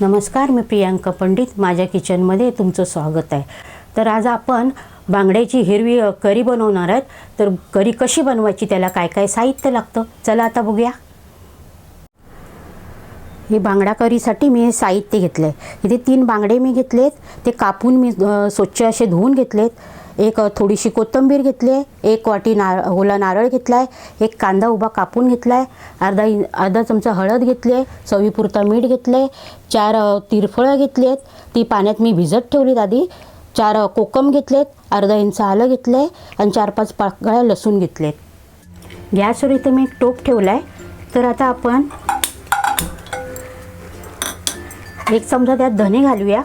नमस्कार मी प्रियांका पंडित. माझ्या किचनमध्ये तुमचं स्वागत आहे. तर आज आपण बांगड्याची हिरवी करी बनवणार आहेत. तर करी कशी बनवायची त्याला काय काय साहित्य लागतं? चला आता बघूया. ही बांगडा करीसाठी मी हे साहित्य घेतलं आहे इथे तीन बांगडे मी घेतलेत. ते कापून मी स्वच्छ असे धुवून घेतलेत. एक थोडीशी कोथिंबीर घेतली आहे एक वाटी नार ओला नारळ घेतला आहे एक कांदा उभा कापून घेतला आहे अर्धा इ अर्धा चमचा हळद घेतली आहे चवीपुरता मीठ घेतलं आहे चार तिरफळं घेतली आहेत ती पाण्यात मी भिजत ठेवलीत आधी चार कोकम घेतलेत अर्धा इंच आलं घेतलं आहे आणि चार पाच पाकळ्या लसूण घेतलेत गॅसवर इथे मी एक टोप ठेवला आहे तर आता आपण एक चमचा त्यात धने घालूया.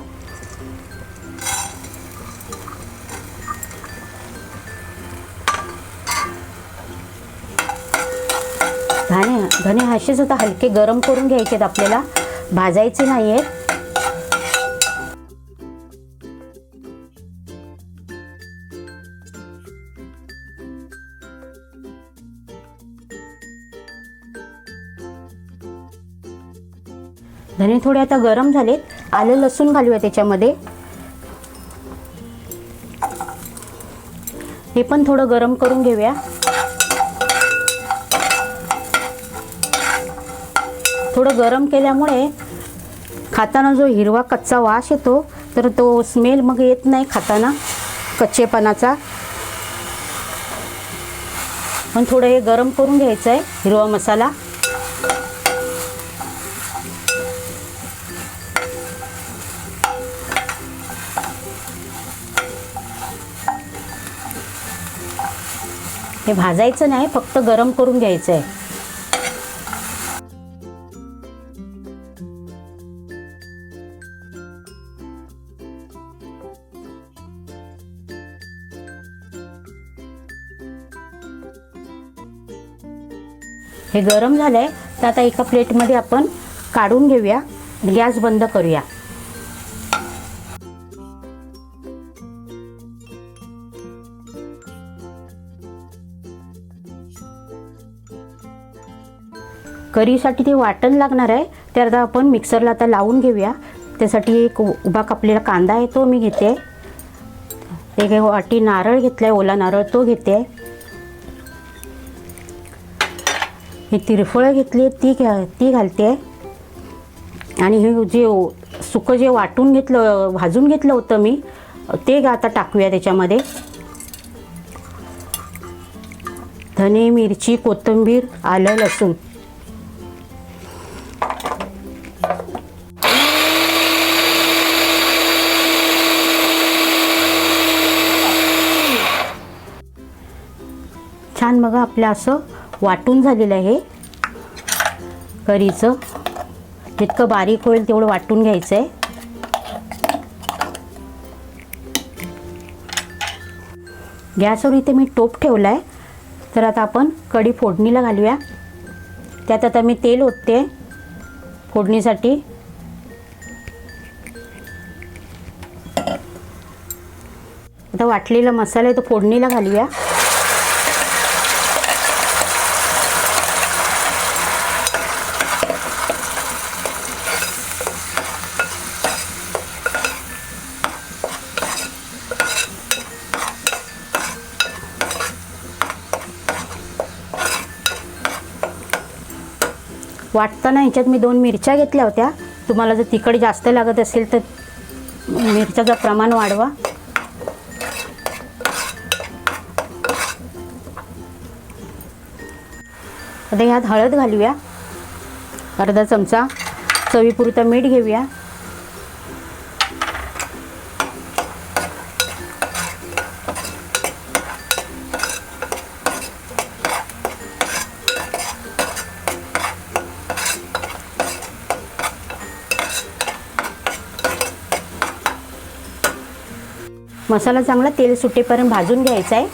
धने धने असेच आता हलके गरम करून घ्यायचे आहेत आपल्याला. भाजायचे नाही आहेत धने थोडे आता गरम झालेत. आलं लसूण घालूया त्याच्यामध्ये. हे पण थोडं गरम करून घेऊया. थोडं गरम केल्यामुळे खाताना जो हिरवा कच्चा वास येतो तर तो स्मेल मग येत नाही खाताना कच्चेपणाचा. पण थोडं हे गरम करून घ्यायचं आहे हिरवा मसाला. हे भाजायचं नाही फक्त गरम करून घ्यायचं आहे हे गरम झालं आहे तर आता एका प्लेटमध्ये आपण काढून घेऊया. गॅस बंद करूया. करीसाठी ते वाटण लागणार आहे. तर आपण मिक्सरला आता लावून घेऊया. त्यासाठी एक उभा कापलेला कांदा आहे तो मी घेते. एक वाटी नारळ घेतला आहे ओला नारळ तो घेते. ही तिरफळं घेतली ती घ्या ती घालते. आणि हे जे सुकं जे वाटून घेतलं भाजून घेतलं होतं मी ते गा- आता टाकूया त्याच्यामध्ये. धने मिरची कोथिंबीर आलं लसूण. छान बघा आपलं असं वाटून झालेलं आहे. करीचं. जितकं बारीक होईल तेवढं वाटून घ्यायचं आहे गॅसवर इथे मी टोप ठेवला आहे तर आता आपण कढी फोडणीला घालूया. त्यात आता मी तेल ओतते. फोडणीसाठी. आता वाटलेला मसाला आहे तो फोडणीला घालूया. वाटताना ह्याच्यात मी दोन मिरच्या घेतल्या होत्या. तुम्हाला जर तिखट जास्त लागत असेल तर मिरच्याचं प्रमाण वाढवा. आता ह्यात हळद घालूया. अर्धा चमचा चवीपुरतं मीठ घेऊया. मसाला चांगला तेल सुटेपर्यंत भाजून घ्यायचा आहे.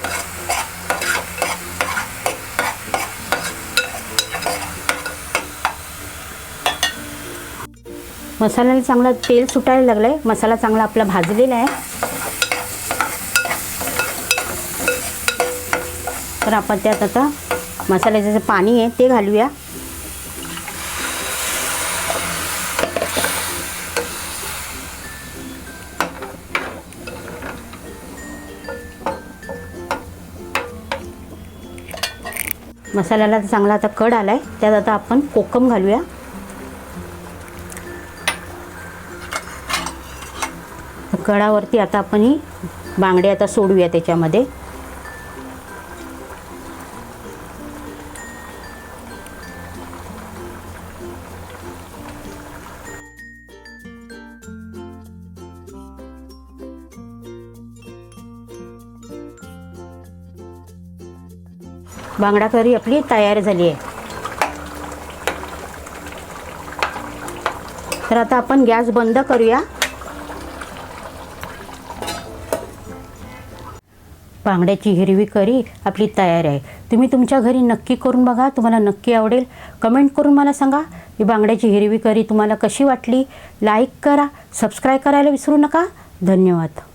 मसाल्याला चांगला तेल सुटायला लागलं आहे मसाला चांगला आपला भाजलेला आहे. तर आपण त्यात आता मसाल्याचं जे पाणी आहे ते घालूया. मसाल्याला चांगला आता कड आला आहे त्यात आता आपण कोकम घालूया. कडावरती आता आपण ही बांगडे आता सोडूया त्याच्यामध्ये. बांगडा करी आपली तयार झाली आहे. तर आता आपण गॅस बंद करूया. बांगड्याची हिरवी करी आपली तयार आहे. तुम्ही तुमच्या घरी नक्की करून बघा तुम्हाला नक्की आवडेल. कमेंट करून मला सांगा ही बांगड्याची हिरवी करी तुम्हाला कशी वाटली? लाईक करा सबस्क्राईब करायला विसरू नका. धन्यवाद.